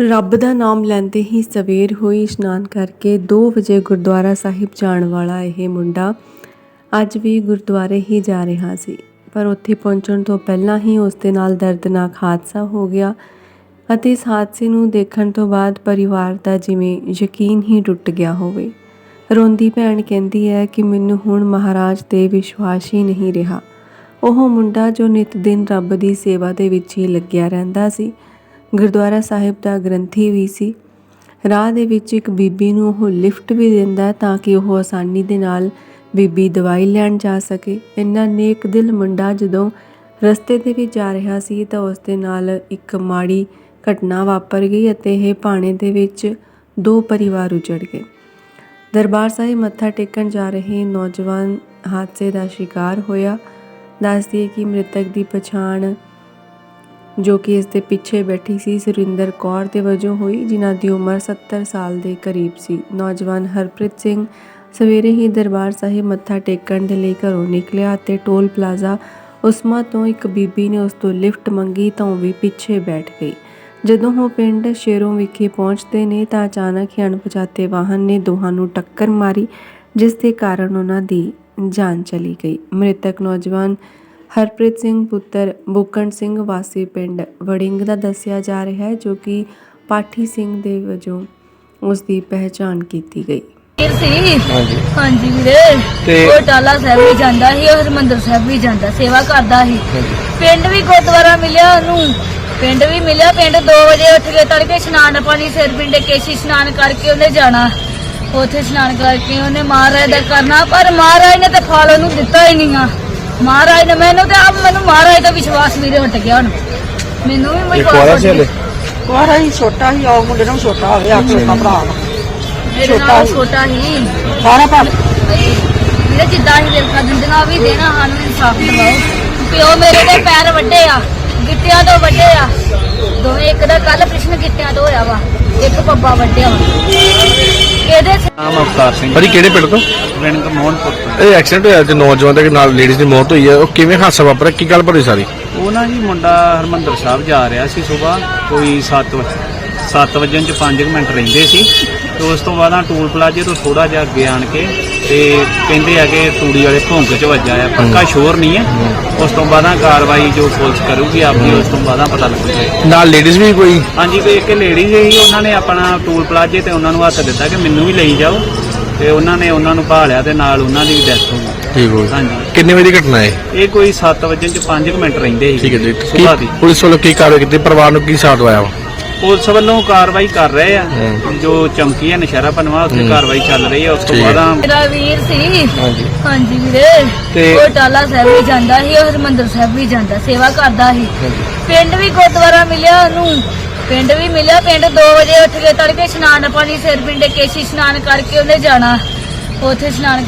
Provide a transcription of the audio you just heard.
ਰੱਬ ਦਾ ਨਾਮ ਲੈਂਦੇ ਹੀ ਸਵੇਰ ਹੋਈ ਇਸ਼ਨਾਨ ਕਰਕੇ 2 ਵਜੇ ਗੁਰਦੁਆਰਾ ਸਾਹਿਬ ਜਾਣ ਵਾਲਾ ਇਹ ਮੁੰਡਾ ਅੱਜ ਵੀ ਗੁਰਦੁਆਰੇ ਹੀ ਜਾ ਰਿਹਾ ਸੀ। ਪਰ ਉੱਥੇ ਪਹੁੰਚਣ ਤੋਂ ਪਹਿਲਾਂ ਹੀ ਉਸ ਦੇ ਨਾਲ ਦਰਦਨਾਕ ਹਾਦਸਾ ਹੋ ਗਿਆ ਅਤੇ ਇਸ ਹਾਦਸੇ ਨੂੰ ਦੇਖਣ ਤੋਂ ਬਾਅਦ ਪਰਿਵਾਰ ਦਾ ਜਿਵੇਂ ਯਕੀਨ ਹੀ ਟੁੱਟ ਗਿਆ ਹੋਵੇ। ਰੋਂਦੀ ਭੈਣ ਕਹਿੰਦੀ ਹੈ ਕਿ ਮੈਨੂੰ ਹੁਣ ਮਹਾਰਾਜ ਤੇ ਵਿਸ਼ਵਾਸ ਹੀ ਨਹੀਂ ਰਿਹਾ। ਉਹ ਮੁੰਡਾ ਜੋ ਨਿਤ ਦਿਨ ਰੱਬ ਦੀ ਸੇਵਾ ਦੇ ਵਿੱਚ ਹੀ ਲੱਗਿਆ ਰਹਿੰਦਾ ਸੀ। ਗੁਰਦੁਆਰਾ ਸਾਹਿਬ ਦਾ ਗ੍ਰੰਥੀ ਵੀ ਸੀ। ਰਾਹ ਦੇ ਵਿੱਚ ਇੱਕ ਬੀਬੀ ਨੂੰ ਉਹ ਲਿਫਟ ਵੀ ਦਿੰਦਾ ਤਾਂ ਕਿ ਉਹ ਆਸਾਨੀ ਦੇ ਨਾਲ ਬੀਬੀ ਦਵਾਈ ਲੈਣ ਜਾ ਸਕੇ। ਇੰਨਾ ਨੇਕ ਦਿਲ ਮੁੰਡਾ ਜਦੋਂ ਰਸਤੇ ਦੇ ਵਿੱਚ ਜਾ ਰਿਹਾ ਸੀ ਤਾਂ ਉਸ ਦੇ ਨਾਲ ਇੱਕ ਮਾੜੀ ਘਟਨਾ ਵਾਪਰ ਗਈ ਅਤੇ ਇਹ ਪਾਣੇ ਦੇ ਵਿੱਚ ਦੋ ਪਰਿਵਾਰ ਉਜੜ ਗਏ। ਦਰਬਾਰ ਸਾਹਿਬ ਮੱਥਾ ਟੇਕਣ ਜਾ ਰਹੇ ਨੌਜਵਾਨ ਹਾਦਸੇ ਦਾ ਸ਼ਿਕਾਰ ਹੋਇਆ। ਦੱਸਦੀ ਹੈ ਕਿ ਮ੍ਰਿਤਕ ਦੀ ਪਛਾਣ ਜੋ ਕਿ ਇਸ ਦੇ ਪਿੱਛੇ ਬੈਠੀ ਸੀ ਸੁਰਿੰਦਰ ਕੌਰ ਦੇ ਵਜੋਂ ਹੋਈ, ਜਿਨ੍ਹਾਂ ਦੀ ਉਮਰ 70 ਸਾਲ ਦੇ ਕਰੀਬ ਸੀ। ਨੌਜਵਾਨ ਹਰਪ੍ਰੀਤ ਸਿੰਘ ਸਵੇਰੇ ਹੀ ਦਰਬਾਰ ਸਾਹਿਬ ਮੱਥਾ ਟੇਕਣ ਦੇ ਲਈ ਘਰੋਂ ਨਿਕਲਿਆ ਅਤੇ ਟੋਲ ਪਲਾਜ਼ਾ ਉਸਮਾ ਤੋਂ ਇੱਕ ਬੀਬੀ ਨੇ ਉਸ ਤੋਂ ਲਿਫਟ ਮੰਗੀ ਤਾਂ ਉਹ ਵੀ ਪਿੱਛੇ ਬੈਠ ਗਈ। ਜਦੋਂ ਉਹ ਪਿੰਡ ਸ਼ੇਰੋਂ ਵਿਖੇ ਪਹੁੰਚਦੇ ਨੇ ਤਾਂ ਅਚਾਨਕ ਹੀ ਅਣਪਛਾਤੇ ਵਾਹਨ ਨੇ ਦੋਹਾਂ ਨੂੰ ਟੱਕਰ ਮਾਰੀ, ਜਿਸ ਦੇ ਕਾਰਨ ਉਹਨਾਂ ਦੀ ਜਾਨ ਚਲੀ ਗਈ। ਮ੍ਰਿਤਕ ਨੌਜਵਾਨ ਹਰਪ੍ਰੀਤ ਸਿੰਘ ਪੁੱਤਰ ਬੁਕਣ ਸਿੰਘ ਵਾਸੀ ਪਿੰਡ ਵੜਿੰਗ ਦਾ ਦੱਸਿਆ ਜਾ ਰਿਹਾ ਹੈ ਜੋ ਕਿ ਪਾਠੀ ਸਿੰਘ ਦੇ ਵਜੋਂ ਉਸ ਦੀ ਪਹਿਚਾਣ ਕੀਤੀ ਗਈ। ਵੀਰ ਸੀ? ਹਾਂਜੀ। ਹਾਂਜੀ ਵੀਰੇ। ਤੇ- ਉਹ ਟਾਲਾ ਸਾਹਿਬ ਵੀ ਜਾਂਦਾ ਸੀ ਉਹ ਹਰਮੰਦਰ ਸਾਹਿਬ ਵੀ ਜਾਂਦਾ ਸੇਵਾ ਕਰਦਾ ਸੀ। ਪਿੰਡ ਵੀ ਗੁਰਦੁਆਰਾ ਮਿਲਿਆ ਉਹਨੂੰ। ਪਿੰਡ ਵੀ ਮਿਲਿਆ ਪਿੰਡ 2 ਵਜੇ ਉੱਠ ਕੇ ਤੜਕੇ ਇਸ਼ਨਾਨ ਪਾਣੀ ਸਿਰ ਪਿੰਡੇ ਕੇਸ਼ੀ ਇਸ਼ਨਾਨ ਕਰਕੇ ਉਹਨੇ ਜਾਣਾ। ਉੱਥੇ ਇਸ਼ਨਾਨ ਕਰਕੇ ਉਹਨੇ ਮਹਾਰਾਜ ਦਾ ਕਰਨਾ ਪਰ ਮਹਾਰਾਜ ਨੇ ਤਾਂ ਫਲ ਉਹਨੂੰ ਦਿੱਤਾ ਹੀ ਨਹੀਂ ਆ। ਮਹਾਰਾਜ ਨੇ ਮੈਨੂੰ ਤੇ ਆਪ ਮੈਨੂੰ ਮਹਾਰਾਜ ਦਾ ਵਿਸ਼ਵਾਸ ਵੀਰੇ ਹਟ ਗਿਆ ਹੁਣ। ਮੈਨੂੰ ਵੀ ਕੁਆਰਾ ਵਿਸ਼ਵਾਸ ਸੀ ਹਲੇ? ਕੁਆਰਾ ਹੀ ਛੋਟਾ ਹੀ ਉਹ ਮੁੰਡੇ ਨੂੰ ਛੋਟਾ ਹੋਵੇ ਆ ਛੋਟਾ ਭਰਾ। ਮੇਰੇ ਨਾਲ ਛੋਟਾ ਹੀ। ਸਾਰਾ ਭਰਾ। ਵੀਰੇ ਜਿੱਦਾਂ ਹੀ ਵੇਖਾ ਦਿੰਦੀਆਂ ਉਹ ਵੀ ਦੇਣਾ ਸਾਨੂੰ ਇਨਸਾਫ ਦਿਵਾਓ। ਪਿਓ ਮੇਰੇ ਦੇ ਪੈਰ ਵੱਡੇ ਆ ਗਿੱਟਿਆਂ ਤੋਂ ਵੱਡੇ ਆ। ਦੋਵੇਂ ਇੱਕ ਦਾ ਕੱਲ ਕ੍ਰਿਸ਼ਨ ਗਿੱਟਿਆਂ ਤੋਂ ਹੋਇਆ ਵਾ ਇੱਕ ਪੱਬਾ ਵੱਡਿਆ ਵਾ ਇਹਦੇ ਨਾਮ ਅਵਤਾਰ ਸਿੰਘ। ਭਾਜੀ ਕਿਹੜੇ ਪਿੰਡ ਤੋਂ? ਵਿੰਗ ਮੋਹਨਪੁਰ ਤੋਂ। ਇਹ ਐਕਸੀਡੈਂਟ ਹੋਇਆ ਤੇ ਨੌਜਵਾਨ ਦੇ ਨਾਲ ਲੇਡੀਜ਼ ਦੀ ਮੌਤ ਹੋਈ ਹੈ ਉਹ ਕਿਵੇਂ ਹਾਦਸਾ ਵਾਪਰਿਆ? ਕੀ ਗੱਲ ਭਰੀ ਸਾਰੀ? ਉਹ ਨਾ ਜੀ ਮੁੰਡਾ ਹਰਮੰਦਰ ਸਾਹਿਬ ਜਾ ਰਿਹਾ ਸੀ ਸਵੇਰ ਕੋਈ 7 7 ਵਜੇ ਚ 5 ਮਿੰਟ ਰਹਿੰਦੇ ਸੀ। ਤੇ ਉਸ ਤੋਂ ਬਾਅਦ ਆ ਟੂਲ ਪਲਾਜੇ ਤੋਂ ਥੋੜਾ ਜਿਹਾ ਅੱਗੇ ਆਣ ਕੇ ਤੇ ਕਹਿੰਦੇ ਆ ਕਿ ਤੂੜੀ ਵਾਲੇ ਭੌਂਕ ਚ ਵੱਜਾ ਆ ਪੱਕਾ ਸ਼ੋਰ ਨਹੀਂ ਹੈ ਉਸ ਤੋਂ ਬਾਅਦ ਕਾਰਵਾਈ ਜੋ ਪੁਲਿਸ ਕਰੂਗੀ ਆਪਣੀ ਉਸ ਤੋਂ ਬਾਅਦ ਪਤਾ ਲੱਗੂਗਾ। ਨਾਲ ਲੇਡੀਜ਼ ਵੀ ਕੋਈ? ਹਾਂਜੀ ਕੋਈ ਇੱਕ ਲੇਡੀ ਸੀ ਉਹਨਾਂ ਨੇ ਆਪਣਾ ਟੂਲ ਪਲਾਜੇ ਤੇ ਉਹਨਾਂ ਨੂੰ ਹੱਥ ਦਿੱਤਾ ਕਿ ਮੈਨੂੰ ਵੀ ਲਈ ਜਾਓ। ਤੇ ਉਹਨਾਂ ਨੇ ਉਹਨਾਂ ਨੂੰ ਭਾਲਿਆ ਤੇ ਨਾਲ ਉਹਨਾਂ ਦੀ ਵੀ ਡੈਥ ਹੋ ਗਈ। ਠੀਕ ਹੋ ਹਾਂਜੀ। ਕਿੰਨੇ ਵਜੇ ਦੀ ਘਟਨਾ ਹੈ? ਇਹ ਕੋਈ 7 ਵਜੇ ਚ 5 ਮਿੰਟ ਰਹਿੰਦੇ ਸੀ। ਠੀਕ ਹੈ ਜੀ। ਸੁਬਾਹ ਦੀ। ਕੀ ਪੁਲਿਸ ਵੱਲੋਂ ਕੀ ਕਾਰਵਾਈ ਕੀਤੀ? ਪਰਿਵਾਰ ਨੂੰ ਕੀ ਸਾਥ ਆਇਆ ਪੁਲਿਸ ਵੱਲੋਂ ਕਾਰਵਾਈ ਕਰ ਰਹੇ ਆ। ਜੋ ਚਮਕੀ ਹੈ ਨਸ਼ਹਿਰਾ ਪਨਵਾ ਉੱਥੇ। ਕਾਰਵਾਈ ਚੱਲ ਰਹੀ ਹੈ ਉਸ ਤੋਂ। ਬਾਅਦ ਮੇਰਾ ਵੀਰ ਸੀ। ਹਾਂਜੀ। ਹਾਂਜੀ ਵੀਰੇ। ਤੇ- ਉਹ ਟਾਲਾ ਸਾਹਿਬ ਵੀ ਜਾਂਦਾ ਸੀ ਉਹ ਹਰਮੰਦਰ ਸਾਹਿਬ ਵੀ ਜਾਂਦਾ ਸੇਵਾ ਕਰਦਾ ਸੀ। ਪਿੰਡ ਵੀ ਗੁਰਦੁਆਰਾ ਮਿਲਿਆ ਉਹਨੂੰ। ਪਿੰਡ ਵੀ ਮਿਲਿਆ ਪਿੰਡ 2 ਵਜੇ ਉੱਠ ਕੇ ਤੜਕੇ ਇਸ਼ਨਾਨ ਪਾਣੀ ਸਿਰ ਪਿੰਡੇ ਕੇਸ਼ੀ ਇਸ਼ਨਾਨ ਕਰਕੇ ਉਹਨੇ ਜਾਣਾ। ਉੱਥੇ ਇਸ਼ਨਾਨ